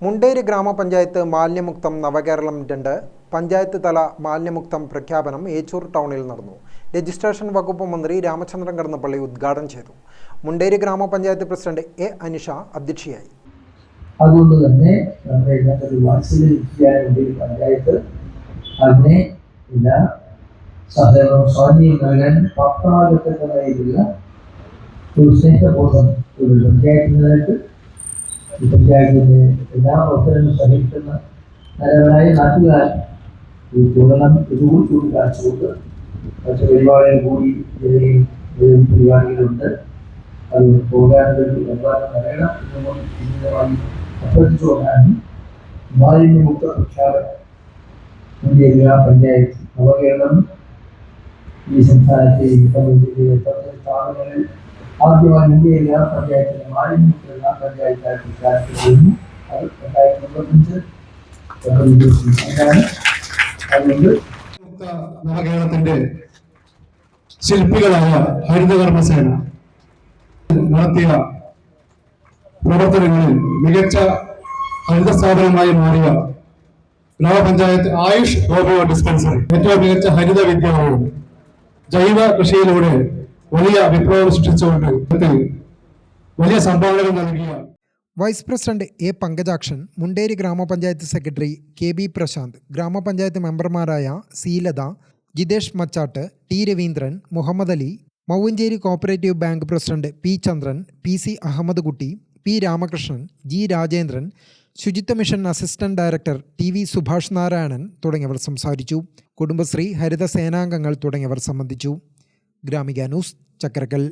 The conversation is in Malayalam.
മുണ്ടേരി ഗ്രാമപഞ്ചായത്ത് മാലിന്യമുക്തം നവകേരളം രണ്ട് പഞ്ചായത്ത് തല മാലിന്യമുക്തം പ്രഖ്യാപനം ഏച്ചൂർ ടൗണിൽ നടന്നു. രജിസ്ട്രേഷൻ വകുപ്പ് മന്ത്രി രാമചന്ദ്രൻ കടന്നപ്പള്ളി ഉദ്ഘാടനം ചെയ്തു. മുണ്ടേരി ഗ്രാമപഞ്ചായത്ത് പ്രസിഡന്റ് എ അനിഷ അധ്യക്ഷയായി. അതുകൊണ്ട് തന്നെ നമ്മുടെ ഇന്നത്തെ വാത്സല്യ പഞ്ചായത്ത്. അതിനെ എല്ലാ സഹകരണവും സ്വാധീനം നൽകാൻ പ്രാപ്തമാകത്തക്കതായിട്ടുള്ള ഒരു സ്നേഹബോധം ഒരു പഞ്ചായത്തിനായിട്ട് ഈ പഞ്ചായത്തിന്റെ എല്ലാ പ്രവർത്തനങ്ങളും സഹിക്കുന്ന നല്ലവരായ നാട്ടുകാർ ഈ തുടരണം ഇതുകൂടി ചൂണ്ടിക്കാണിച്ചുകൊണ്ട് മറ്റു പരിപാടികൾ കൂടി ഇതിലും പരിപാടികളുണ്ട്. അത് പോകാനൊരു വരുമാനം വരണം എന്നുകൊണ്ട് ഇന്നമായി അഭ്യർത്ഥിച്ചുകൊണ്ടാണ് മാലിന്യമുക്ത പ്രഖ്യാപനം ഇന്ത്യ ഗ്രാമപഞ്ചായത്ത് നവകേരളം ഈ സംസ്ഥാനത്തെ പത്ത് സ്ഥാപനങ്ങളിൽ ആദ്യമായി ഇന്ത്യ ഗ്രാമപഞ്ചായത്തിനെ മുക്ത നവകേരളത്തിന്റെ ശില്പികളായ ഹരിതകർമ്മസേന നടത്തിയ പ്രവർത്തനങ്ങളിൽ മികച്ച ഹരിത സ്ഥാപനമായി മാറിയ ഗ്രാമപഞ്ചായത്ത് ആയുഷ് ഹോമിയോ ഡിസ്പെൻസറി. ഏറ്റവും മികച്ച ഹരിത വിദ്യാലയം ജൈവ കൃഷിയിലൂടെ വലിയ വിപ്ലവം സൃഷ്ടിച്ചുകൊണ്ട് വലിയ സംഭാവനകൾ നൽകുകയാണ്. Vice president A Pankajakshan Munderi grama panchayat secretary K B Prashanth grama panchayat മെമ്പർമാരായ Seelatha Jithesh Machatt T Raveendran Muhammad Ali Mowancheri cooperative bank president P Chandran P C Ahammed Kutty P Ramakrishnan G Rajendran Suchitwa mission assistant director T V Subhash Narayanan തുടങ്ങിയവർ സംസാരിച്ചു. കുടുംബശ്രീ ഹരിത സേനാംഗങ്ങൾ തുടങ്ങിയവർ സംബന്ധിച്ചു. ഗ്രാമിക ന്യൂസ് ചക്കരക്കൽ